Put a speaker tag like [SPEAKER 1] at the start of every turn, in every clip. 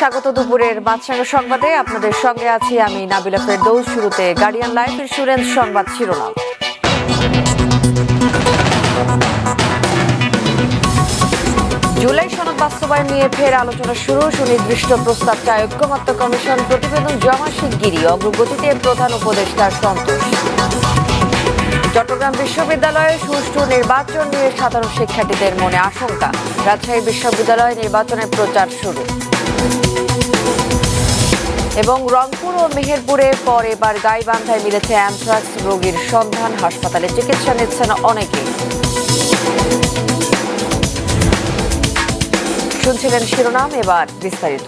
[SPEAKER 1] স্বাগত দুপুরের বাদশাহ সংবাদে। আপনাদের সঙ্গে আছি আমি নাবিলা ফেরদৌস শুরুতে গার্ডিয়ান লাইফ ইন্স্যুরেন্স সংবাদ শিরোনাম। জুলাই বাস্তবায়ন নিয়ে ফের আলোচনা শুরু। সুনির্দিষ্ট প্রস্তাব চায় ঐক্যমত্য কমিশন প্রতিবেদন জমা শিগগিরই। অগ্রগতিতে প্রধান উপদেষ্টার সন্তোষ। চট্টগ্রাম বিশ্ববিদ্যালয়ে সুষ্ঠু নির্বাচন নিয়ে সাধারণ শিক্ষার্থীদের মনে আশঙ্কা। রাজশাহী বিশ্ববিদ্যালয়ে নির্বাচনের প্রচার শুরু। এবং রংপুর ও মেহেরপুরে পর এবার গাইবান্ধায় মিলেছে অ্যানথ্রাক্স রোগীর সন্ধান। হাসপাতালে চিকিৎসা নিচ্ছেন অনেকেই। শুনছিলেন শিরোনাম এবার বিস্তারিত।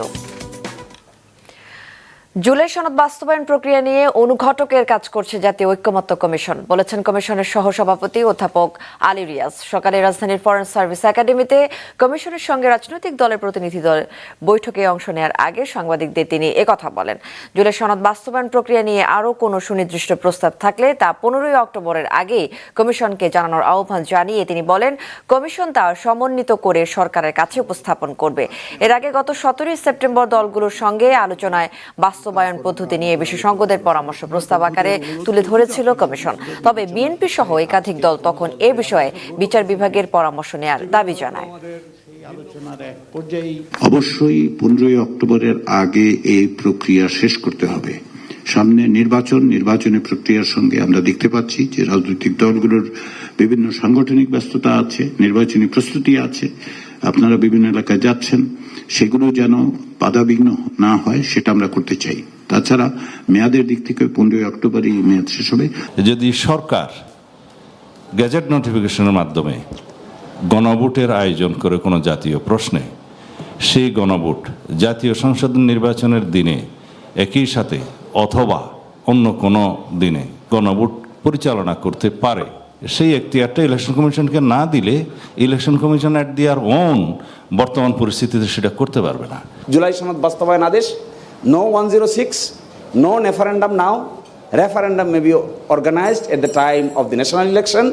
[SPEAKER 1] জুলাই সনদ বাস্তবায়ন প্রক্রিয়া নিয়ে অনুঘটকের কাজ করছে জাতীয় ঐক্যমত্য কমিশন, বলেছেন কমিশনের সহসভাপতি অধ্যাপক আলী রিয়াজ। সকালে রাজধানীর ফরেন সার্ভিস একাডেমিতে কমিশনের সঙ্গে রাজনৈতিক দলের প্রতিনিধি দল বৈঠকে অংশ নেওয়ার আগে সাংবাদিকদের তিনি একথা বলেন। জুলাই সনদ বাস্তবায়ন প্রক্রিয়া নিয়ে আরও কোনো সুনির্দিষ্ট প্রস্তাব থাকলে তা পনেরোই অক্টোবরের আগে কমিশনকে জানানোর আহ্বান জানিয়ে তিনি বলেন, কমিশন তা সমন্বিত করে সরকারের কাছে উপস্থাপন করবে। এর আগে গত সতেরোই সেপ্টেম্বর দলগুলোর সঙ্গে আলোচনায় বাস্তবায়ন পদ্ধতি নিয়ে বিশেষজ্ঞদের পরামর্শ প্রস্তাব আকারে তুলে ধরেছিল কমিশন। তবে বিএনপি সহ একাধিক দল তখন এ বিষয়ে বিচার বিভাগের পরামর্শ নেয়ার দাবি জানায়।
[SPEAKER 2] অবশ্যই পনেরোই অক্টোবরের আগে এই প্রক্রিয়া শেষ করতে হবে। সামনে নির্বাচন নির্বাচনের প্রক্রিয়ার সঙ্গে আমরা দেখতে পাচ্ছি যে রাজনৈতিক দলগুলোর বিভিন্ন সাংগঠনিক ব্যস্ততা আছে, নির্বাচনী প্রস্তুতি আছে। আপনারা বিভিন্ন এলাকায় যাচ্ছেন, সেগুলো যেন বাধাবিঘ্ন না হয়, সেটা আমরা করতে চাই। তাছাড়া মেয়াদের দিক থেকে পনেরোই অক্টোবর এই মেয়াদ শেষ হবে।
[SPEAKER 3] যদি সরকার গ্যাজেট নোটিফিকেশনের মাধ্যমে গণভোটের আয়োজন করে কোনো জাতীয় প্রশ্নে, সেই গণভোট জাতীয় সংসদ নির্বাচনের দিনে একই সাথে অথবা অন্য কোনো দিনে গণভোট পরিচালনা করতে পারে সেই এখতিয়ারটা ইলেকশন কমিশনকে না দিলে election commission at their own বর্তমান পরিস্থিতিতে সেটা করতে পারবে না।
[SPEAKER 4] জুলাই সনদ বাস্তবায়ন আদেশ no one zero six no referendum now referendum may be be at the time of of national election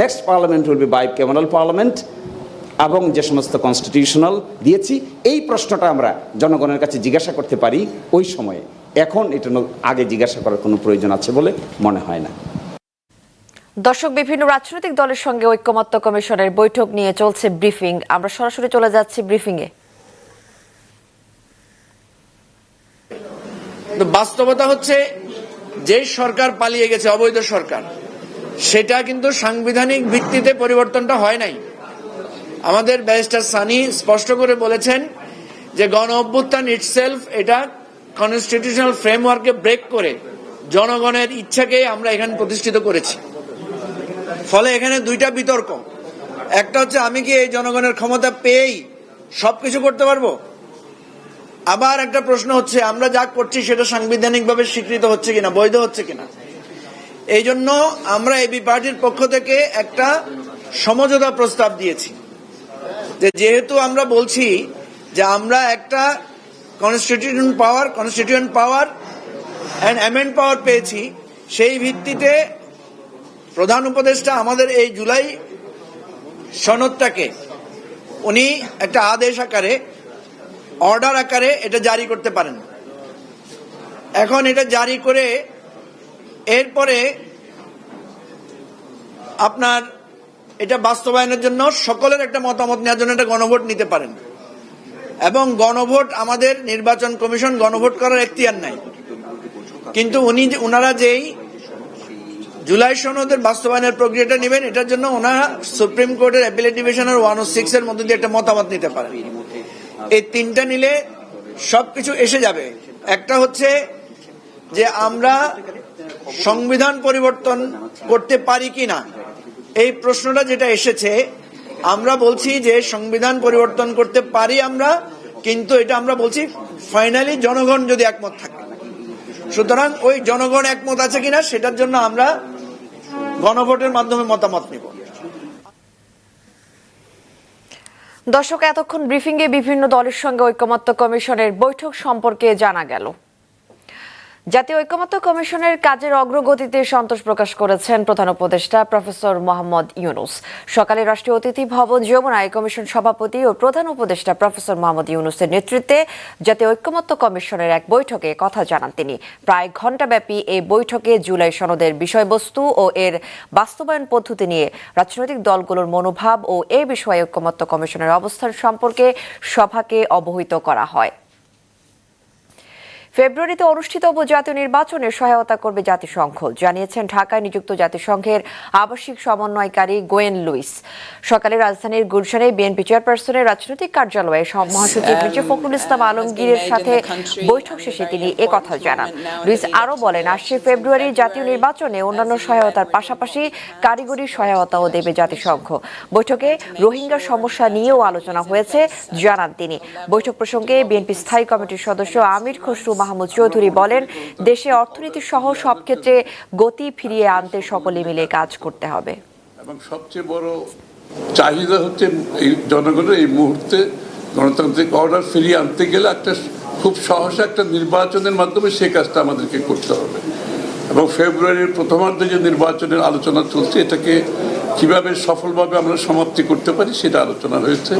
[SPEAKER 4] next parliament parliament be be bicameral parliament এবং যে সমস্ত কনস্টিটিউশনাল দিয়েছি, এই প্রশ্নটা আমরা জনগণের কাছে জিজ্ঞাসা করতে পারি ওই সময়ে। এখন এটা আগে জিজ্ঞাসা করার কোনো প্রয়োজন আছে বলে মনে হয় না।
[SPEAKER 1] দর্শক, বিভিন্ন রাজনৈতিক দলের সঙ্গে ঐক্যমত্য কমিশনের বৈঠক নিয়ে চলছে ব্রিফিং। আমরা সরাসরি চলে যাচ্ছি ব্রিফিং এ।
[SPEAKER 5] বাস্তবতা হচ্ছে, যে সরকার পালিয়ে গেছে, অবৈধ সরকার, সেটা কিন্তু সাংবিধানিক ভিত্তিতে পরিবর্তনটা হয় নাই। আমাদের ব্যারিস্টার সানি স্পষ্ট করে বলেছেন যে গণ অভ্যুত্থান ইটসেলফ এটা কনস্টিটিউশনাল ফ্রেমওয়ার্কে ব্রেক করে জনগণের ইচ্ছাকে আমরা এখানে প্রতিষ্ঠিত করেছি। ফলে এখানে দুইটা বিতর্ক। একটা হচ্ছে, আমি কি এই জনগণের ক্ষমতা পেয়েই সবকিছু করতে পারব? আবার একটা প্রশ্ন হচ্ছে, আমরা যা করছি সেটা সাংবিধানিকভাবে স্বীকৃত হচ্ছে কিনা, বৈধ হচ্ছে কিনা? এই জন্য আমরা এবি পার্টির পক্ষ থেকে একটা সমঝোতা প্রস্তাব দিয়েছি। যে যেহেতু আমরা বলছি যে আমরা একটা constitution power constitution power and amend power পেয়েছি, সেই ভিত্তিতে প্রধান উপদেষ্টা আমাদের এই জুলাই সনদটাকে, উনি একটা আদেশ আকারে, অর্ডার আকারে এটা জারি করতে পারেন। এখন এটা জারি করে এরপরে আপনার এটা বাস্তবায়নের জন্য সকলের একটা মতামত নেওয়ার জন্য একটা গণভোট নিতে পারেন। এবং গণভোট আমাদের নির্বাচন কমিশন গণভোট করার এখতিয়ার নাই। কিন্তু উনি ওনারা যেই জুলাই সনদের বাস্তবায়নের প্রক্রিয়াটা নেবেন, এটার জন্য ওনারা সুপ্রিম কোর্টের অ্যাপিলেট ডিভিশনের ওয়ান ও সিক্স এর মধ্যে দিয়ে একটা মতামত নিতে পারেন। এই তিনটা নিলে সবকিছু এসে যাবে। একটা হচ্ছে যে আমরা সংবিধান পরিবর্তন করতে পারি কি না এই প্রশ্নটা যেটা এসেছে, আমরা বলছি যে সংবিধান পরিবর্তন করতে পারি আমরা, কিন্তু এটা আমরা বলছি ফাইনালি জনগণ যদি একমত থাকে। সুতরাং ওই জনগণ একমত আছে কিনা, সেটার জন্য আমরা গণভোটের মাধ্যমে মতামত নিব।
[SPEAKER 1] দর্শক, এতক্ষণ ব্রিফিংয়ে বিভিন্ন দলের সঙ্গে ঐক্যমত্য কমিশনের বৈঠক সম্পর্কে জানা গেল। জাতীয় ঐকমত্য কমিশনের কাজের অগ্রগতিতে সন্তোষ প্রকাশ করেছেন প্রধান উপদেষ্টা প্রফেসর মোহাম্মদ ইউনুস। সকালে রাষ্ট্রীয় অতিথি ভবন যমুনায় কমিশন সভাপতি ও প্রধান উপদেষ্টা প্রফেসর মোহাম্মদ ইউনুসের নেতৃত্বে জাতীয় ঐকমত্য কমিশনের এক বৈঠকে কথা জানান তিনি। প্রায় ঘণ্টাব্যাপী এই বৈঠকে জুলাই সনদের বিষয়বস্তু ও এর বাস্তবায়ন পদ্ধতি নিয়ে রাজনৈতিক দলগুলোর মনোভাব ও এ বিষয়ে ঐকমত্য কমিশনের অবস্থান সম্পর্কে সভাকে অবহিত করা হয়। ফেব্রুয়ারিতে অনুষ্ঠিত জাতীয় নির্বাচনে সহায়তা করবে জাতিসংঘ। জানিয়েছেন ঢাকায় নিযুক্ত জাতিসংঘের আবাসিক সমন্বয়কারী গোয়েন লুইস। সকালে রাজধানীর গুলশানে বিএনপি চেয়ারপারসনের রাজনৈতিক কার্যালয়ে মহাসচিব মির্জা ফখরুল ইসলাম আলমগীরের সাথে বৈঠক শেষে তিনি একথা জানান। লুইস আরও বলেন আসছে ফেব্রুয়ারি জাতীয় নির্বাচনে অন্যান্য সহায়তার পাশাপাশি কারিগরি সহায়তাও দেবে জাতিসংঘ। বৈঠকে রোহিঙ্গা সমস্যা নিয়েও আলোচনা হয়েছে জানান তিনি। বৈঠক প্রসঙ্গে বিএনপি স্থায়ী কমিটির সদস্য আমির খসরু মাহমুদ চৌধুরী বলেন, দেশে অর্থনীতি সহ সব ক্ষেত্রে গতি ফিরিয়ে আনতে সকলে মিলে কাজ করতে হবে।
[SPEAKER 6] এবং সবচেয়ে বড় চাহিদা হচ্ছে এই জনগণের এই মুহূর্তে গণতান্ত্রিক অর্ডার ফিরিয়ে আনতে গেলে একটা খুব সহসা একটা নির্বাচনের মাধ্যমে সেই কাজটা আমাদেরকে করতে হবে। এবং ফেব্রুয়ারির প্রথমার্ধে যে নির্বাচনের আলোচনা চলছে, এটাকে কীভাবে সফলভাবে আমরা সমাপ্তি করতে পারি সেটা আলোচনা হয়েছে।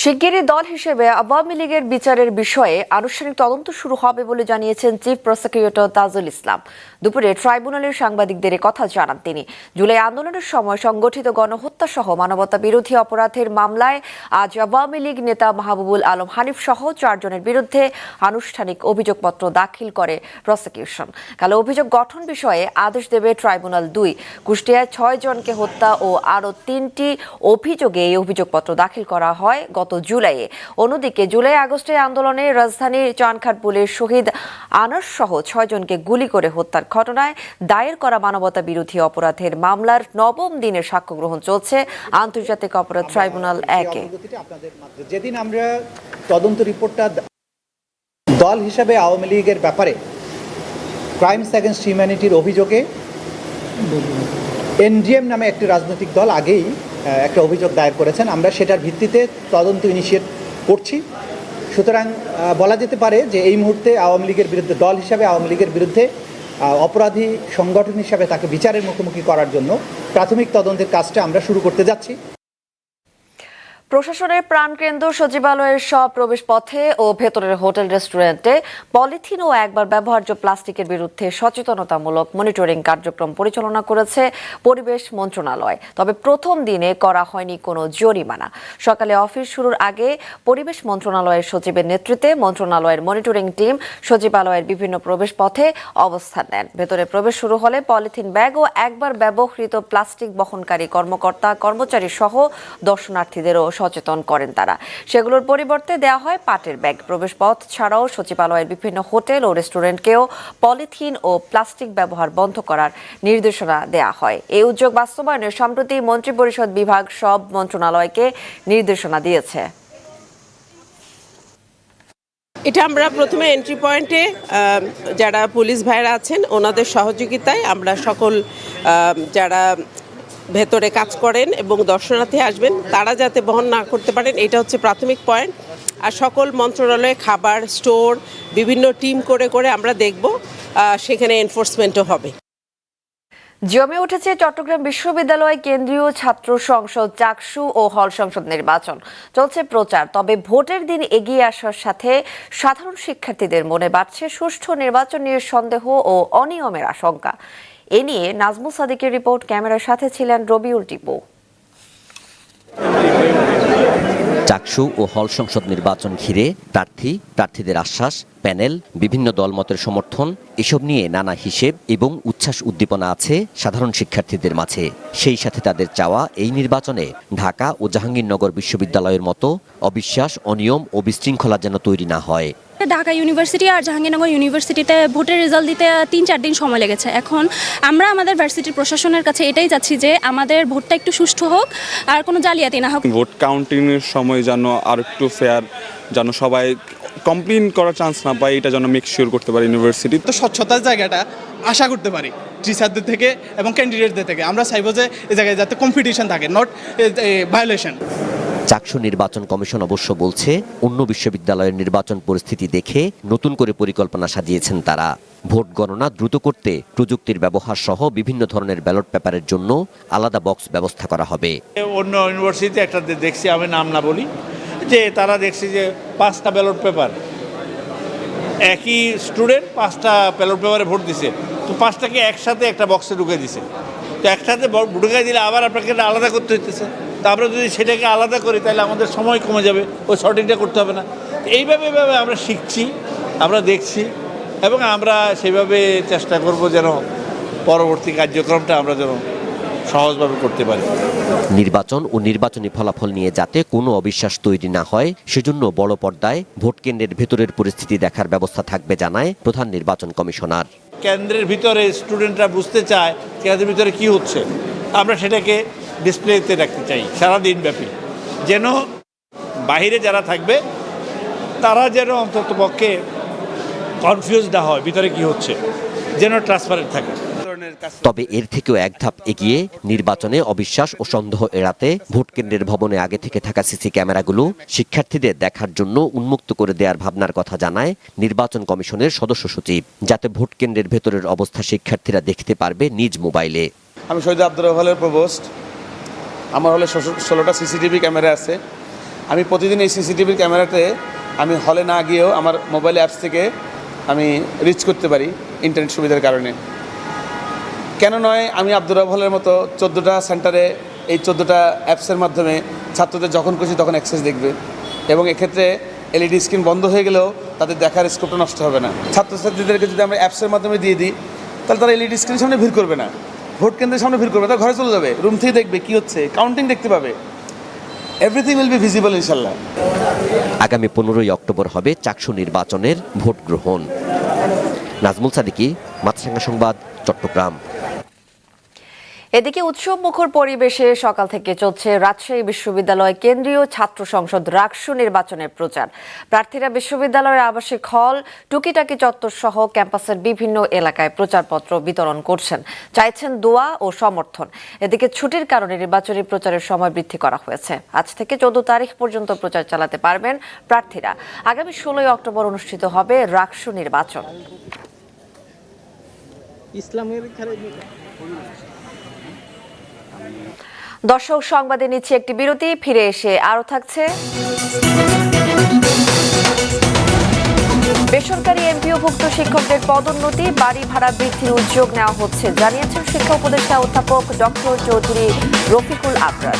[SPEAKER 1] শিগগিরই দল হিসেবে আওয়ামী লীগের বিচারের বিষয়ে আনুষ্ঠানিক তদন্ত শুরু হবে বলে জানিয়েছেন চিফ প্রসিকিউটর তাজুল ইসলাম। দুপুরে ট্রাইব্যুনালের সাংবাদিকদের কথা জানান তিনি। জুলাই আন্দোলনের সময় সংগঠিত গণহত্যা সহ মানবতা বিরোধী অপরাধের মামলায় আজ আওয়ামী লীগ নেতা মাহবুবুল আলম হানিফ সহ চারজনের বিরুদ্ধে আনুষ্ঠানিক অভিযোগপত্র দাখিল করে প্রসিকিউশন। কাল অভিযোগ গঠন বিষয়ে আদেশ দেবে ট্রাইব্যুনাল দুই। কুষ্টিয়ায় ছয় জনকে হত্যা ও আরও তিনটি অভিযোগে এই অভিযোগপত্র দাখিল করা হয়। গত জুলাইয়ে। অন্যদিকে জুলাই আগস্টে আন্দোলনে রাজধানীর চানখারপুলের শহীদ আনাস সহ ছয়জনকে গুলি করে হত্যার ঘটনায় দায়ের করা মানবতা বিরোধী অপরাধের মামলার নবম দিনের সাক্ষ্য গ্রহণ চলছে আন্তর্জাতিক অপরাধ ট্রাইব্যুনাল একে।
[SPEAKER 7] যেদিন আমরা তদন্ত রিপোর্টটা দল হিসাবে আওয়ামী লীগের ব্যাপারে ক্রাইমস অ্যাগেনস্ট হিউম্যানিটির অভিযোগে এনডিএম নামে একটি রাজনৈতিক দল আগেই একটা অভিযোগ দায়ের করেছেন। আমরা সেটার ভিত্তিতে তদন্ত ইনিশিয়েট করছি। সুতরাং বলা যেতে পারে যে এই মুহূর্তে আওয়ামী লীগের বিরুদ্ধে, দল হিসাবে আওয়ামী লীগের বিরুদ্ধে অপরাধী সংগঠন হিসাবে তাকে বিচারের মুখোমুখি করার জন্য প্রাথমিক তদন্তের কাজটা আমরা শুরু করতে যাচ্ছি।
[SPEAKER 1] প্রশাসনের প্রাণকেন্দ্র সচিবালয়ের সব প্রবেশ পথে ও ভেতরের হোটেল রেস্টুরেন্টে পলিথিন ও একবার ব্যবহার্য প্লাস্টিকের বিরুদ্ধে সচেতনতামূলক মনিটরিং কার্যক্রম পরিচালনা করেছে পরিবেশ মন্ত্রণালয়। তবে প্রথম দিনে করা হয়নি কোনো জরিমানা। সকালে অফিস শুরুর আগে পরিবেশ মন্ত্রণালয়ের সচিবের নেতৃত্বে মন্ত্রণালয়ের মনিটরিং টিম সচিবালয়ের বিভিন্ন প্রবেশ পথে অবস্থান নেন। ভেতরে প্রবেশ শুরু হলে পলিথিন ব্যাগ ও একবার ব্যবহৃত প্লাস্টিক বহনকারী কর্মকর্তা, কর্মচারী সহ দর্শনার্থীদেরও সচেতন করেন তারা। সেগুলোর পরিবর্তে দেওয়া হয় পাটের ব্যাগ। প্রবেশপথ ছাড়াও সচিবালয়ের বিভিন্ন হোটেল ও রেস্টুরেন্টকেও পলিথিন ও প্লাস্টিক ব্যবহার বন্ধ করার নির্দেশনা দেওয়া হয়। এই উদ্যোগ বাস্তবায়নে সম্প্রতি মন্ত্রিপরিষদ বিভাগ সব মন্ত্রণালয়কে নির্দেশনা দিয়েছে।
[SPEAKER 8] এটা আমরা প্রথমে এন্ট্রি পয়েন্টে যারা পুলিশ ভাইরা আছেন, ওনাদের সহযোগিতায় আমরা সকল যারা ভেতরে কাজ করেন এবং দর্শনার্থী আসবেন। তারা যাতে বহন না করতে পারেন, এটা হচ্ছে প্রাথমিক পয়েন্ট। আর সকল মন্ত্রণালয়ে খাবার, স্টোর, বিভিন্ন টিম করে করে আমরা দেখব সেখানে এনফোর্সমেন্টও হবে।
[SPEAKER 1] জমে উঠেছে চট্টগ্রাম বিশ্ববিদ্যালয় কেন্দ্রীয় ছাত্র সংসদ চাকসু ও হল সংসদ নির্বাচন। চলছে প্রচার, তবে ভোটের দিন এগিয়ে আসার সাথে সাধারণ শিক্ষার্থীদের মনে বাড়ছে সুষ্ঠু নির্বাচন নিয়ে সন্দেহ ও অনিয়মের আশঙ্কা। এ নিয়ে নাজমুল সাদিকের রিপোর্ট, ক্যামেরার সাথে ছিলেন রবিউল টিপু।
[SPEAKER 9] চাকসু ও হল সংসদ নির্বাচন ঘিরে প্রার্থী, প্রার্থীদের আশ্বাস, প্যানেল, বিভিন্ন দলমতের সমর্থন, এসব নিয়ে নানা হিসেব এবং উচ্ছ্বাস উদ্দীপনা আছে সাধারণ শিক্ষার্থীদের মাঝে। সেই সাথে তাদের চাওয়া এই নির্বাচনে ঢাকা ও জাহাঙ্গীরনগর বিশ্ববিদ্যালয়ের মতো অবিশ্বাস, অনিয়ম ও বিশৃঙ্খলা যেন তৈরি না হয়।
[SPEAKER 10] ঢাকা ইউনিভার্সিটি আর জাহাঙ্গীরনগর ইউনিভার্সিটিতে ভোটের রেজাল্ট দিতে তিন চার দিন সময় লেগেছে। এখন আমরা আমাদের ভার্সিটির প্রশাসনের কাছে এটাই চাচ্ছি যে আমাদের ভোটটা একটু সুষ্ঠু হোক, আর কোনো জালিয়াতি না হোক।
[SPEAKER 11] ভোট কাউন্টিংয়ের সময় যেন আর একটু ফেয়ার যেন সবাই কমপ্লেন করার চান্স না পাই এটা যেন মেক শিওর করতে পারি ইউনিভার্সিটি
[SPEAKER 12] তো স্বচ্ছতার জায়গাটা আশা করতে পারি টিচারদের থেকে এবং ক্যান্ডিডেটদের থেকে। আমরা চাইব যে এই জায়গায় যাতে কম্পিটিশন থাকে নট ভায়োলেশন
[SPEAKER 9] চাকসু নির্বাচন কমিশন অবশ্য বলছে অন্য বিশ্ববিদ্যালয়ের নির্বাচন পরিস্থিতি দেখে নতুন করে পরিকল্পনা সাজিয়েছেন তারা। ভোট গণনা দ্রুত করতে প্রযুক্তির ব্যবহার সহ বিভিন্ন ধরনের ব্যালট পেপারের জন্য আলাদা বক্স ব্যবস্থা করা হবে।
[SPEAKER 13] অন্য ইউনিভার্সিটিতে একটা দেখছি আমি নাম না বলি। যে তারা দেখছি যে পাঁচটা ব্যালট পেপার একই স্টুডেন্ট পাঁচটা ব্যালট পেপারে ভোট দিছে। তো পাঁচটাকে একসাথে একটা বক্সে ঢুকে দিছে। তো একসাথে ব- ঢুকে দিলে আবার আপনাকে আলাদা করতে হইতেছে। তো আমরা যদি সেটাকে আলাদা করি, তাহলে আমাদের সময় কমে যাবে, ওই সঠিকটা করতে হবে না। এইভাবে এইভাবে আমরা শিখছি, আমরা দেখছি, এবং আমরা সেইভাবে চেষ্টা করব যেন পরবর্তী কার্যক্রমটা আমরা যেন সহজভাবে করতে পারি।
[SPEAKER 9] নির্বাচন ও নির্বাচনী ফলাফল নিয়ে যাতে কোনো অবিশ্বাস তৈরি না হয় সেজন্য বড় পর্দায় ভোট কেন্দ্রের ভেতরের পরিস্থিতি দেখার ব্যবস্থা থাকবে জানায় প্রধান নির্বাচন কমিশনার।
[SPEAKER 13] কেন্দ্রের ভিতরে স্টুডেন্টরা বুঝতে চায় কেন্দ্রের ভিতরে কি হচ্ছে। আমরা সেটাকে ডিসপ্লেতে রাখতে চাই সারাদিন ব্যাপী। যেন বাইরে যারা থাকবে তারা যেন অন্তত পক্ষে কনফিউজ না হয় ভিতরে কি হচ্ছে। যেন ট্রান্সপারেন্ট থাকে।
[SPEAKER 9] তবে এর থেকেও এক ধাপ এগিয়ে নির্বাচনে অবিশ্বাস ও সন্দেহ এড়াতে ভোট কেন্দ্রের ভবনে আগে থেকে থাকা সিসি ক্যামেরাগুলো শিক্ষার্থীদের দেখার জন্য উন্মুক্ত করে দেওয়ার ভাবনার কথা জানায় নির্বাচন কমিশনের সদস্য সচিব যাতে ভোট কেন্দ্রের ভেতরের অবস্থা শিক্ষার্থীরা দেখতে পারবে নিজ মোবাইলে।
[SPEAKER 4] আমি শহীদ আব্দুর রহমানের প্রবোস্ট আমার হলে ষোলোটা সিসিটিভি ক্যামেরা আছে। আমি প্রতিদিন এই সিসিটিভির ক্যামেরাতে আমি হলে না গিয়েও আমার মোবাইল অ্যাপস থেকে আমি রিচ করতে পারি ইন্টারনেট সুবিধার কারণে। কেন নয়, আমি আব্দুর রব হলের মতো চোদ্দোটা সেন্টারে এই চোদ্দোটা অ্যাপসের মাধ্যমে ছাত্রদের যখন খুশি তখন অ্যাক্সেস দেখবে। এবং এক্ষেত্রে এলইডি স্ক্রিন বন্ধ হয়ে গেলেও তাদের দেখার স্কোপটা নষ্ট হবে না। ছাত্রছাত্রীদেরকে যদি আমরা অ্যাপসের মাধ্যমে দিয়ে দিই, তাহলে তারা এলইডি স্ক্রিনের সামনে ভিড় করবে না। ভোট কেন্দ্রের সামনে ভিড় করবে তারা ঘরে চলে যাবে রুম থেকে দেখবে কী হচ্ছে কাউন্টিং দেখতে পাবে। এভরিথিং উইল বি ভিজিবল ইনশাল্লাহ।
[SPEAKER 9] আগামী পনেরোই অক্টোবর হবে চাকসু নির্বাচনের ভোট গ্রহণ। নাজমুল সাদিকি মাছরাঙ্গা সংবাদ, চট্টগ্রাম।
[SPEAKER 1] এদিকে উৎসব মুখর পরিবেশে সকাল থেকে চলছে রাজশাহী বিশ্ববিদ্যালয় কেন্দ্রীয় ছাত্র সংসদ রাকসু নির্বাচনের প্রচার। প্রার্থীরা বিশ্ববিদ্যালয়ের আবাসিক হল, টুকিটাকি চত্বর সহ ক্যাম্পাসের বিভিন্ন এলাকায় প্রচারপত্র বিতরণ করছেন। চাইছেন দোয়া ও সমর্থন। এদিকে ছুটির কারণে নির্বাচনী প্রচারের সময় বৃদ্ধি করা হয়েছে। আজ থেকে চোদ্দ তারিখ পর্যন্ত প্রচার চালাতে পারবেন প্রার্থীরা। আগামী ষোলোই অক্টোবর অনুষ্ঠিত হবে রাকসু নির্বাচন।
[SPEAKER 7] ইসলামের
[SPEAKER 1] দর্শক সংবাদে নিচ্ছে একটি বিরতি, ফিরে এসে আরও থাকছে বেসরকারি এমপিওভুক্ত শিক্ষকদের পদোন্নতি বাড়ি ভাড়া বৃদ্ধির উদ্যোগ নেওয়া হচ্ছে, জানিয়েছেন শিক্ষা উপদেষ্টা অধ্যাপক ডক্টর চৌধুরী রফিকুল আবরার।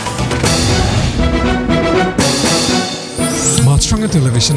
[SPEAKER 14] টেলিভিশন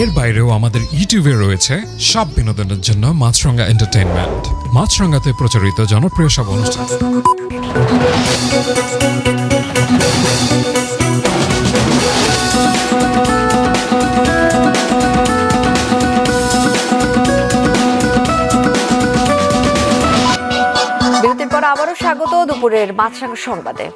[SPEAKER 14] এর বাইরেও আমাদের ইউটিউবে রয়েছে সব বিনোদনের জন্য মাছরঙ্গা এন্টারটেইনমেন্ট মাছরঙ্গাতে প্রচারিত জনপ্রিয় সব অনুষ্ঠান।
[SPEAKER 1] পর আবারও স্বাগত দুপুরের মাছরাঙ্গা সংবাদে।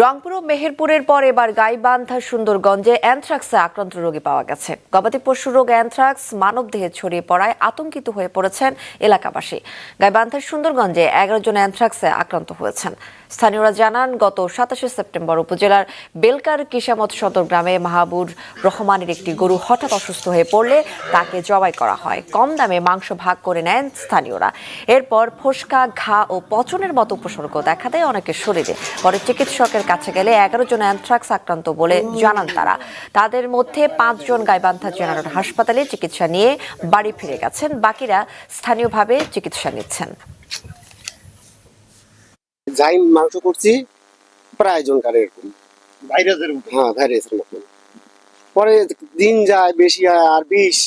[SPEAKER 1] রংপুর ও মেহেরপুরের পর এবার গাইবান্ধা সুন্দরগঞ্জে অ্যানথ্রাক্সে আক্রান্ত রোগী পাওয়া গেছে। গবাদি পশু রোগ অ্যানথ্রাক্স মানবদেহে ছড়িয়ে পড়ায় আতঙ্কিত হয়ে পড়েছেন এলাকাবাসী। গাইবান্ধার সুন্দরগঞ্জে এগারো জন অ্যানথ্রাক্সে আক্রান্ত হয়েছেন। স্থানীয়রা জানান, গত সাতাশে সেপ্টেম্বর উপজেলার বেলকার কিসামত সদর গ্রামে মাহাবুর রহমানের একটি গরু হঠাৎ অসুস্থ হয়ে পড়লে তাকে জবাই করা হয়। কম দামে মাংস ভাগ করে নেন স্থানীয়রা। এরপর ফোসকা, ঘা ও পচনের মতো উপসর্গ দেখা দেয় অনেকের শরীরে। পরে চিকিৎসকের কাছে গেলে এগারো জন অ্যানথ্রাক্স আক্রান্ত বলে জানান তারা। তাদের মধ্যে পাঁচজন গাইবান্ধা জেনারেল হাসপাতালে চিকিৎসা নিয়ে বাড়ি ফিরে গেছেন। বাকিরা স্থানীয়ভাবে চিকিৎসা নিচ্ছেন।
[SPEAKER 15] যাই মাংস করছি প্রায় জনকার এরকম। ভাইরাসের হ্যাঁ ভাইরাসের মতন পরে দিন যায় বেশি হয় আর বিষ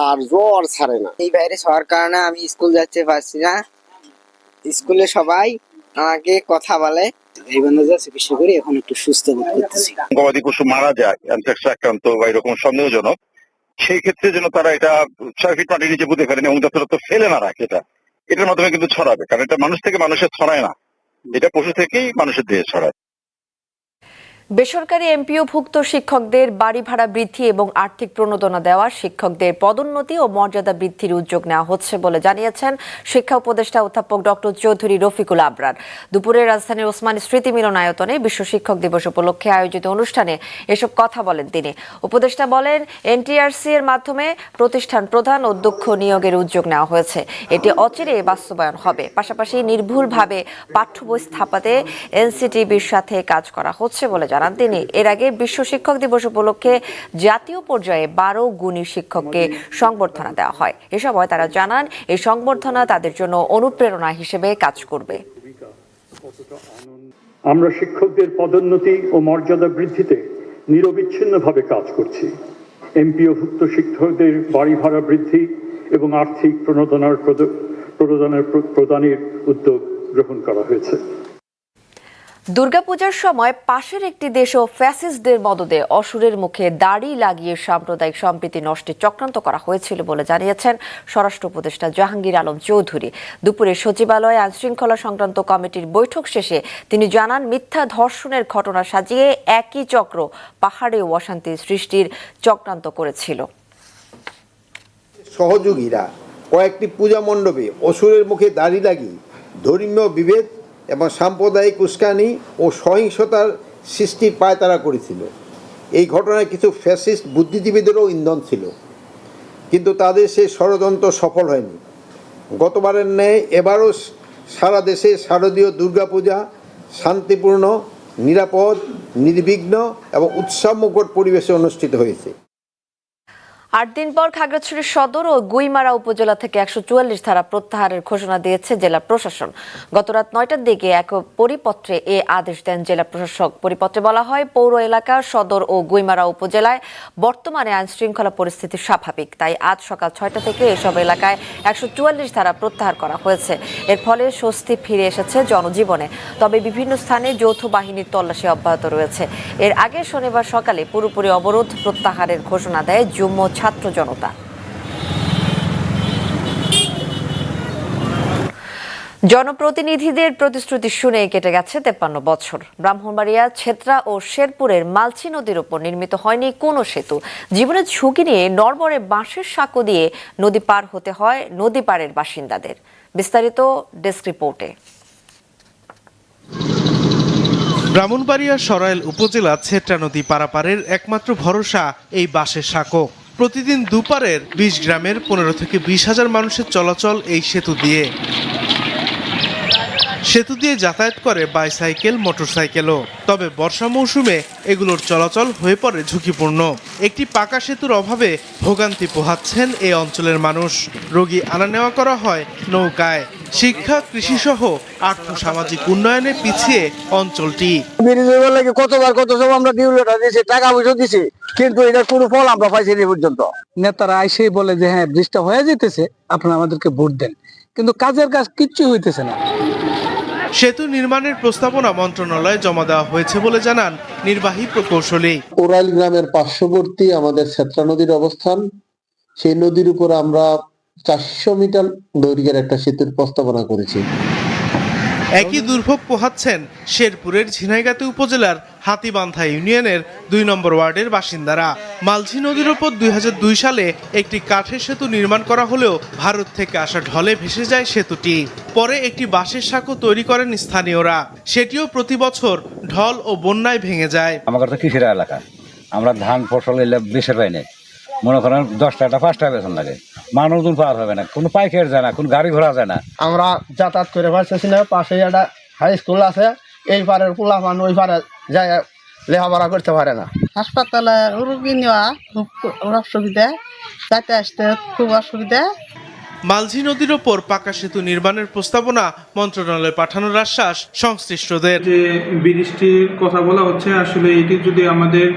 [SPEAKER 15] আর জ্বর ছাড়ে না।
[SPEAKER 16] এই ভাইরাস হওয়ার কারণে আমি স্কুল যাচ্ছে পারছি না। স্কুলে সবাই আমাকে কথা বলে। এই বান্ধব চিকিৎসা করি এখন একটু সুস্থ বোধ করতেছি।
[SPEAKER 17] গবাদি পশু মারা যায় অ্যানথ্রাক্স আক্রান্ত বা এরকম সন্দেহজনক সেই ক্ষেত্রে যেন তারা এটা ছয় ফিট মাটির নিচে পুঁতে ফেলেন এবং যথাযথ ফেলে না রাখে এটা। এটার মাধ্যমে কিন্তু ছড়াবে, কারণ এটা মানুষ থেকে মানুষের ছড়ায় না। এটা পশু থেকেই মানুষের দেহে ছড়ায়।
[SPEAKER 1] বেসরকারি এমপিওভুক্ত শিক্ষকদের বাড়ি ভাড়া বৃদ্ধি এবং আর্থিক প্রণোদনা দেওয়া শিক্ষকদের পদোন্নতি ও মর্যাদা বৃদ্ধির উদ্যোগ নেওয়া হচ্ছে বলে জানিয়েছেন শিক্ষা উপদেষ্টা অধ্যাপক ডক্টর চৌধুরী রফিকুল আবরার। দুপুরে রাজধানীর ওসমানী স্মৃতি মিলনায়তনে বিশ্ব শিক্ষক দিবস উপলক্ষে আয়োজিত অনুষ্ঠানে এসব কথা বলেন তিনি। উপদেষ্টা বলেন, এনটিআরসি এর মাধ্যমে প্রতিষ্ঠান প্রধান অধ্যক্ষ নিয়োগের উদ্যোগ নেওয়া হয়েছে। এটি অচিরে বাস্তবায়ন হবে। পাশাপাশি নির্ভুলভাবে পাঠ্য বই স্থাপাতে এনসিটিবির সাথে কাজ করা হচ্ছে বলে জানান তিনি। এর আগে বিশ্ব শিক্ষক দিবস উপলক্ষে জাতীয় পর্যায়ে বারো গুণী শিক্ষককে সংবর্ধনা দেওয়া হয়। এ সময় তারা জানান এই সংবর্ধনা তাদের জন্য অনুপ্রেরণা হিসেবে কাজ করবে।
[SPEAKER 18] আমরা শিক্ষকদের পদোন্নতি ও মর্যাদা বৃদ্ধিতে নিরবিচ্ছিন্নভাবে কাজ করছি। এমপিওভুক্ত শিক্ষকদের বাড়ি ভাড়া বৃদ্ধি এবং আর্থিক প্রণোদনার প্রণোদনার প্রদানের উদ্যোগ গ্রহণ করা হয়েছে।
[SPEAKER 1] দুর্গাপূজার সময় পাশের একটি দেশও ফ্যাসিস্টদের মদদে অসুরের মুখে দাড়ি লাগিয়ে সাম্প্রদায়িক সম্প্রীতি নষ্টে চক্রান্ত করা হয়েছিল বলে জানিয়েছেন স্বরাষ্ট্র উপদেষ্টা জাহাঙ্গীর আলম চৌধুরী। দুপুরে সচিবালয়ে আইনশৃঙ্খলা সংক্রান্ত কমিটির বৈঠক শেষে তিনি জানান, মিথ্যা ধর্ষণের ঘটনা সাজিয়ে একই চক্র পাহাড়ে অশান্তি সৃষ্টির চক্রান্ত করেছিল।
[SPEAKER 19] সহযোগীরা কয়েকটি পূজা মণ্ডপে অসুরের মুখে দাড়ি লাগিয়ে ধর্মীয় বিভেদ এবং সাম্প্রদায়িক উস্কানি ও সহিংসতার সৃষ্টির পায়তারা করেছিল। এই ঘটনায় কিছু ফ্যাসিস্ট বুদ্ধিজীবীদেরও ইন্ধন ছিল। কিন্তু তাদের সেই ষড়যন্ত্র সফল হয়নি। গতবারের ন্যায় এবারও সারা দেশে শারদীয় দুর্গাপূজা, শান্তিপূর্ণ, নিরাপদ, নির্বিঘ্ন এবং উৎসবমুখর পরিবেশে অনুষ্ঠিত হয়েছে।
[SPEAKER 1] আট দিন পর খাগড়াছড়ি সদর ও গুইমারা উপজেলা থেকে একশো চুয়াল্লিশ ধারা প্রত্যাহারের ঘোষণা দিয়েছে জেলা প্রশাসন। গতরাত নয়টার দিকে এক পরিপত্রে এ আদেশ দেন জেলা প্রশাসক। পরিপত্রে বলা হয়, পৌর এলাকা, সদর ও গুইমারা উপজেলায় বর্তমানে আইন শৃঙ্খলা পরিস্থিতি স্বাভাবিক। তাই আজ সকাল ছয়টা থেকে এসব এলাকায় একশো চুয়াল্লিশ ধারা প্রত্যাহার করা হয়েছে। এর ফলে স্বস্তি ফিরে এসেছে জনজীবনে। তবে বিভিন্ন স্থানে যৌথ বাহিনীর তল্লাশি অব্যাহত রয়েছে। এর আগে শনিবার সকালে পুরোপুরি অবরোধ প্রত্যাহারের ঘোষণা দেয় যুগ্ম ছাত্র জনতা। জনপ্রতিনিধিদের প্রতিশ্রুতি শুনে কেটে গেছে তেপ্পান্ন বছর। ব্রাহ্মণবাড়িয়া, ছেত্রা ও শেরপুরের মালচি নদীর ওপর নির্মিত হয়নি কোনো সেতু। জীবনের ঝুঁকি নিয়ে নরবরে বাঁশের সাঁকো দিয়ে নদী পার হতে হয় নদী পাড়ের বাসিন্দাদের। বিস্তারিত ডেস্ক রিপোর্টে।
[SPEAKER 12] ব্রাহ্মণবাড়িয়া সরাইল উপজেলা ছেত্রা নদী পারাপারের একমাত্র ভরসা এই বাঁশের সাঁকো। প্রতিদিন দুপারের বিশ গ্রামের পনেরো থেকে বিশ হাজার মানুষের চলাচল এই সেতু দিয়ে। সেতু দিয়ে যাতায়াত করে বাইসাইকেল মোটরসাইকেলও তবে বর্ষা মৌসুমে এগুলোর চলাচল হয়ে পড়ে ঝুঁকিপূর্ণ। একটি পাকা সেতুর অভাবে ভোগান্তি পোহাচ্ছেন এই অঞ্চলের মানুষ। রোগী আনা নেওয়া করা হয় নৌকায়। শিক্ষা কৃষিসহ আর্থ সামাজিক উন্নয়নে পিছিয়ে অঞ্চলটি।
[SPEAKER 15] কতবার কত সব আমরা ডিউলেটা দিয়েছি টাকা পয়সা দিছি কিন্তু এটার কোনো ফল আমরা পাইছি না এই পর্যন্ত।
[SPEAKER 20] নেতারা আইসেই বলে যে হ্যাঁ বৃষ্টি হয়ে যেতেছে আপনারা আমাদেরকে ভোট দেন। কিন্তু কাজের কাজ কিচ্ছু হইতেছে না।
[SPEAKER 12] সেতু নির্মাণের প্রস্তাবনা মন্ত্রণালয়ে জমা দেওয়া হয়েছে বলে জানান নির্বাহী প্রকৌশলী।
[SPEAKER 21] ওরাইল গ্রামের পার্শ্ববর্তী আমাদের সেত্রা নদীর অবস্থান। সেই নদীর উপর আমরা চারশো মিটার দৈর্ঘ্যের একটা সেতুর প্রস্তাবনা করেছি।
[SPEAKER 12] একই দুর্ভোগ পোহাচ্ছেন শেরপুরের ঝিনাইগাতি উপজেলার হাতিবান্ধা ইউনিয়নের দুই নম্বর ওয়ার্ডের বাসিন্দারা। মালঝি নদীর ওপর দুই হাজার দুই সালে একটি কাঠের সেতু নির্মাণ করা হলেও ভারত থেকে আসা ঢলে ভেসে যায় সেতুটি। পরে একটি বাঁশের সাঁকো তৈরি করেন স্থানীয়রা। সেটিও প্রতি বছর ঢল ও বন্যায় ভেঙে যায়।
[SPEAKER 22] আমার তো কৃষির এলাকা? আমরা ধান ফসল এলে বেশের পাই মনে করেন দশ টাকা পাঁচটা বেতন লাগে। মানুষজন পার হবে না কোনো পাইকার যায় না কোনো গাড়ি ঘোড়া যায় না।
[SPEAKER 15] আমরা যাতায়াত করে পারতেছি না পাশে একটা হাই স্কুল আছে এই পারের পোলা মান ওই পারে যায় লেখাপড়া করতে পারে না।
[SPEAKER 23] হাসপাতালে রুগী নেওয়া খুব অসুবিধা যাতে আসতে খুব অসুবিধা।
[SPEAKER 12] মালঝি নদীর ওপর পাকা সেতু নির্মাণের প্রস্তাবনা মন্ত্রণালয়ে পাঠানোর আশ্বাস সংশ্লিষ্টদের।
[SPEAKER 24] যে ব্রিজটির কথা বলা হচ্ছে আসলে এটি যদি আমাদের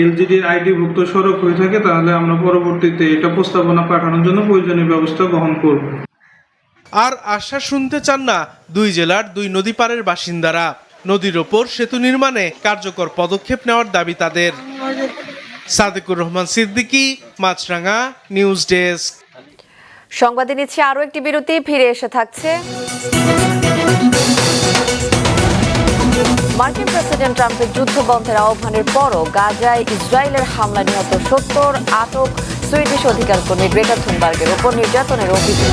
[SPEAKER 24] এলজিডির আইডি ভুক্ত সড়ক হয়ে থাকে তাহলে আমরা পরবর্তীতে এটা প্রস্তাবনা পাঠানোর জন্য প্রয়োজনীয় ব্যবস্থা গ্রহণ করব।
[SPEAKER 12] আর আশ্বাস শুনতে চান না দুই জেলার দুই নদী পারের বাসিন্দারা। নদীর ওপর সেতু নির্মাণে কার্যকর পদক্ষেপ নেওয়ার দাবি তাদের। Sadequr Rahman Siddiqui Maasranga news desk.
[SPEAKER 1] সংবাদে নিচ্ছে আরও একটি বিরতি ফিরে এসে থাকছে। মার্কিন প্রেসিডেন্ট ট্রাম্পের যুদ্ধ বন্ধের আহ্বানের পরও গাজায় ইসরায়েলের হামলা নিহত সত্তর আটক সুইডিশ অধিকার কর্মী গ্রেটা থুনবার্গের উপর নির্যাতনের অভিযোগ।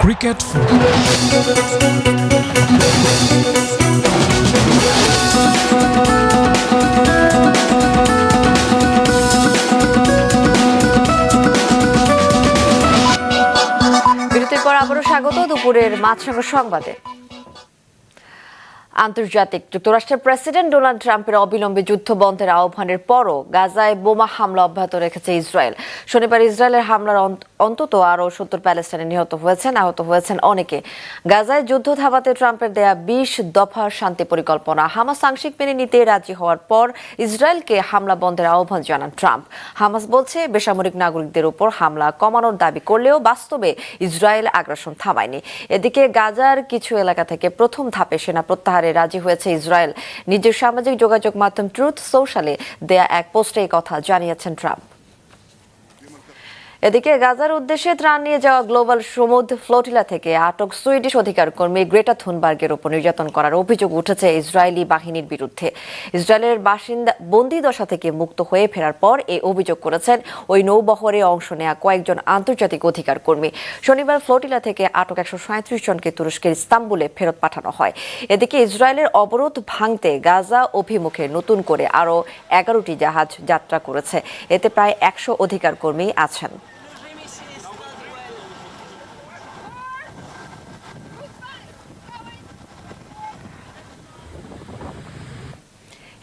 [SPEAKER 14] ক্রিকেট
[SPEAKER 1] বিরতির পর আবারও স্বাগত দুপুরের মাছ সংবাদে আন্তর্জাতিক যুক্তরাষ্ট্রের প্রেসিডেন্ট ডোনাল্ড ট্রাম্পের অবিলম্বে যুদ্ধ বন্ধের আহ্বানের পরও গাজায় বোমা হামলা অব্যাহত রেখেছে ইসরায়েল। শনিবার ইসরায়েলের হামলার অন্তত আরও সত্তর প্যালেস্টাইনে নিহত হয়েছেন, আহত হয়েছেন অনেকে। গাজায় যুদ্ধ থামাতে ট্রাম্পের দেয়া বিশ দফার শান্তি পরিকল্পনা। হামাস আংশিক মেনে নিতে রাজি হওয়ার পর ইসরায়েলকে হামলা বন্ধের আহ্বান জানান ট্রাম্প। হামাস বলছে, বেসামরিক নাগরিকদের উপর হামলা কমানোর দাবি করলেও বাস্তবে ইসরায়েল আগ্রাসন থামায়নি। এদিকে গাজার কিছু এলাকা থেকে প্রথম ধাপে সেনা প্রত্যাহারে রাজি হয়েছে ইসরায়েল। নিজের সামাজিক যোগাযোগ মাধ্যম ট্রুথ সোশ্যালে দেয়া এক পোস্টে কথা জানিয়েছেন ট্রাম্প। এদিকে গাজার উদ্দেশ্যে ত্রাণ নিয়ে যাওয়া গ্লোবাল সমুদ্র ফ্লোটিলা থেকে আটক সুইডিশ অধিকার কর্মী গ্রেটা থুনবার্গের উপর নির্যাতন করার অভিযোগ উঠেছে ইসরায়েলি বাহিনীর বিরুদ্ধে। ইসরায়েলের বাসিন্দা বন্দি দশা থেকে মুক্ত হয়ে ফেরার পর এই অভিযোগ করেছেন। ওই নৌবহরে অংশ নেওয়া কয়েকজন আন্তর্জাতিক অধিকার কর্মী শনিবার ফ্লোটিলা থেকে আটক একশো সাঁত্রিশ জনকে তুরস্কের ইস্তাম্বুলে ফেরত পাঠানো হয়। এদিকে ইসরায়েলের অবরোধ ভাঙতে গাজা অভিমুখে নতুন করে আরও এগারোটি জাহাজ যাত্রা করেছে। এতে প্রায় একশো অধিকার কর্মী আছেন।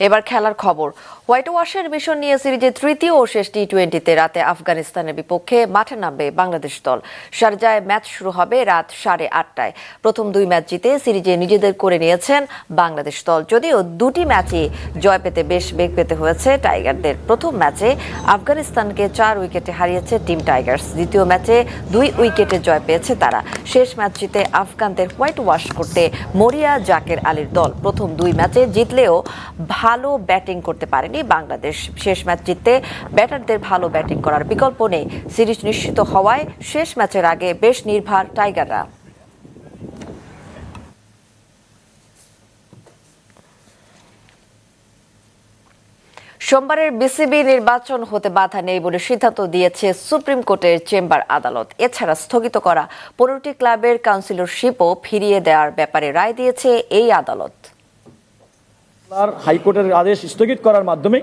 [SPEAKER 1] এবার খেলার খবর। হোয়াইট ওয়াশের মিশন নিয়ে সিরিজের তৃতীয় ও শেষ টি টোয়েন্টিতে রাতে আফগানিস্তানের বিপক্ষে মাঠে নামবে বাংলাদেশ দল। শারজায় ম্যাচ শুরু হবে রাত সাড়ে আটটায়। প্রথম দুই ম্যাচ জিতে সিরিজে নিজেদের করে নিয়েছেন বাংলাদেশ দল। যদিও দুটি ম্যাচে জয় পেতে বেশ বেগ পেতে হয়েছে টাইগারদের। প্রথম ম্যাচে আফগানিস্তানকে চার উইকেটে হারিয়েছে টিম টাইগার্স। দ্বিতীয় ম্যাচে দুই উইকেটে জয় পেয়েছে তারা। শেষ ম্যাচ জিতে আফগানদের হোয়াইট ওয়াশ করতে মরিয়া জাকের আলীর দল। প্রথম দুই ম্যাচে জিতলেও ভালো ব্যাটিং করতে পারেনি বাংলাদেশ। শেষ ম্যাচ জিততে ব্যাটারদের ভালো ব্যাটিং করার বিকল্প নেই। সিরিজ নিশ্চিত হওয়ায় শেষ ম্যাচের আগে বেশ নির্ভার টাইগাররা। সোমবারের বিসিবি নির্বাচন হতে বাধা নেই বলে সিদ্ধান্ত দিয়েছে সুপ্রিম কোর্টের চেম্বার আদালত। এছাড়া স্থগিত করা পনেরোটি ক্লাবের কাউন্সিলরশিপও ফিরিয়ে দেওয়ার ব্যাপারে রায় দিয়েছে এই আদালত।
[SPEAKER 25] আর হাইকোর্টের আদেশ স্থগিত করার মাধ্যমে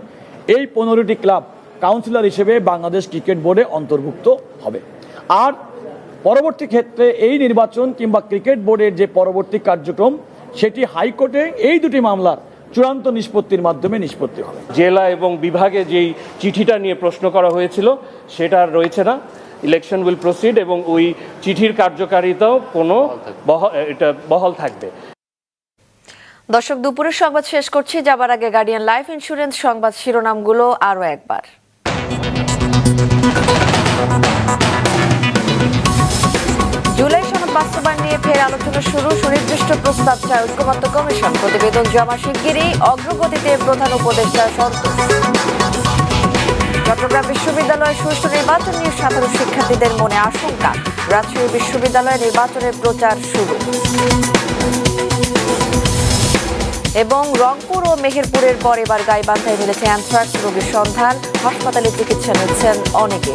[SPEAKER 25] এই পনেরোটি ক্লাব কাউন্সিলর হিসেবে বাংলাদেশ ক্রিকেট বোর্ডে অন্তর্ভুক্ত হবে। আর পরবর্তী ক্ষেত্রে এই নির্বাচন কিংবা ক্রিকেট বোর্ডের যে পরবর্তী কার্যক্রম, সেটি হাইকোর্টে এই দুটি মামলার চূড়ান্ত নিষ্পত্তির মাধ্যমে নিষ্পত্তি হবে।
[SPEAKER 26] জেলা এবং বিভাগে যেই চিঠিটা নিয়ে প্রশ্ন করা হয়েছিল সেটা রয়েছে না। ইলেকশন উইল প্রসিড এবং ওই চিঠির কার্যকারিতাও কোনো এটা বহাল থাকবে।
[SPEAKER 1] দর্শক, দুপুরের সংবাদ শেষ করছি। যাবার আগে গার্ডিয়ান লাইফ ইন্স্যুরেন্স সংবাদ শিরোনামগুলো আরও একবার। জুলাই সনদ বাস্তবায়ন নিয়ে ফের আলোচনা শুরু। সুনির্দিষ্ট প্রস্তাব চায় ঐক্যমত্য কমিশন। প্রতিবেদন জমা শিগগিরই অগ্রগতিতে প্রধান উপদেষ্টা সন্তোষ চট্টগ্রাম বিশ্ববিদ্যালয়ে সুষ্ঠু নির্বাচন নিয়ে সাধারণ শিক্ষার্থীদের মনে আশঙ্কা। রাজশাহী বিশ্ববিদ্যালয়ে নির্বাচনের প্রচার শুরু। এবং রংপুর ও মেহেরপুরের পর এবার গাইবান্ধায় মিলেছে অ্যানথ্রাক্স রোগীর সন্ধান। হাসপাতালে চিকিৎসা নিচ্ছেন অনেকে।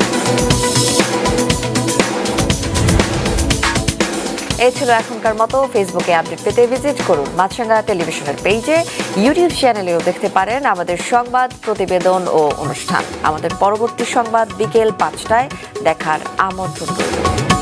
[SPEAKER 1] এই ছিল এখনকার মতো ফেসবুকে আপডেট পেতে ভিজিট করুন। মাছরাঙ্গা টেলিভিশনের পেজে ইউটিউব চ্যানেলেও দেখতে পারেন আমাদের সংবাদ, প্রতিবেদন ও অনুষ্ঠান। আমাদের পরবর্তী সংবাদ বিকেল পাঁচটায় দেখার আমন্ত্রণ রইল।